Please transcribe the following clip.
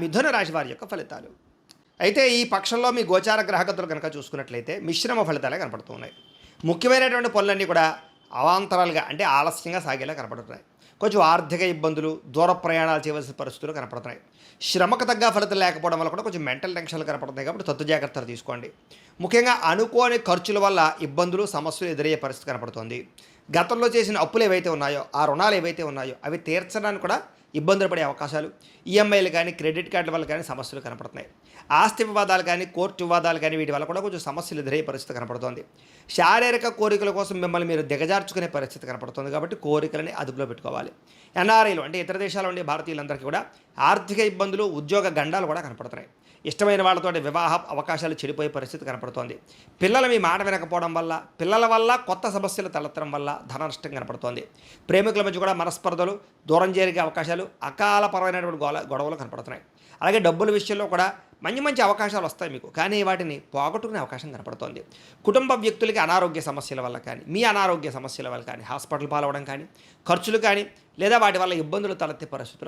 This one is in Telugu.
మిథున రాశి వారి యొక్క ఫలితాలు. అయితే ఈ పక్షంలో మీ గోచార గ్రహగతులు కనుక చూసుకున్నట్లయితే మిశ్రమ ఫలితాలే కనపడుతున్నాయి. ముఖ్యమైనటువంటి పనులన్నీ కూడా అవాంతరాలుగా అంటే ఆలస్యంగా సాగేలా కనపడుతున్నాయి. కొంచెం ఆర్థిక ఇబ్బందులు దూర ప్రయాణాలు చేయవలసిన పరిస్థితులు కనపడుతున్నాయి. శ్రమకు తగ్గ ఫలితం లేకపోవడం వల్ల కూడా కొంచెం మెంటల్ టెన్షన్లు కనపడుతున్నాయి కాబట్టి తత్తు జాగ్రత్తలు తీసుకోండి. ముఖ్యంగా అనుకోని ఖర్చుల వల్ల ఇబ్బందులు సమస్యలు ఎదురయ్యే పరిస్థితి కనపడుతోంది. గతంలో చేసిన అప్పులు ఏవైతే ఉన్నాయో ఆ రుణాలు ఏవైతే ఉన్నాయో అవి తీర్చడానికి కూడా ఇబ్బందులు పడే అవకాశాలు ఈఎంఐలు కానీ క్రెడిట్ కార్డుల వల్ల కానీ సమస్యలు కనపడుతున్నాయి. ఆస్తి వివాదాలు కానీ కోర్టు వివాదాలు కానీ వీటి వల్ల కూడా కొంచెం సమస్యలు ఎదురయ్యే పరిస్థితి కనపడుతోంది. శారీరక కోరికల కోసం మిమ్మల్ని మీరు దిగజార్చుకునే పరిస్థితి కనపడుతుంది కాబట్టి కోరికలని అదుపులో పెట్టుకోవాలి. ఎన్ఆర్ఐలు అంటే ఇతర దేశాల ఉండే భారతీయులందరికీ కూడా ఆర్థిక ఇబ్బందులు ఉద్యోగ గండాలు కూడా కనపడుతున్నాయి. ఇష్టమైన వాళ్ళతో వివాహ అవకాశాలు చెడిపోయే పరిస్థితి కనపడుతోంది. పిల్లలు మీ మాట వినకపోవడం వల్ల పిల్లల వల్ల కొత్త సమస్యలు తలెత్తడం వల్ల ధన నష్టం కనపడుతోంది. ప్రేమికుల మధ్య కూడా మనస్పర్ధలు దూరం జరిగే అవకాశాలు అకాలపరమైనటువంటి గొల గొడవలు కనపడుతున్నాయి. అలాగే డబ్బుల విషయంలో కూడా మంచి మంచి అవకాశాలు వస్తాయి మీకు. కానీ వాటిని పోగొట్టుకునే అవకాశం కనపడుతోంది. కుటుంబ వ్యక్తులకి అనారోగ్య సమస్యల వల్ల కానీ మీ అనారోగ్య సమస్యల వల్ల కానీ హాస్పిటల్ పాలవడం కానీ ఖర్చులు కానీ లేదా వాటి వల్ల ఇబ్బందులు తలెత్తే పరిస్థితులు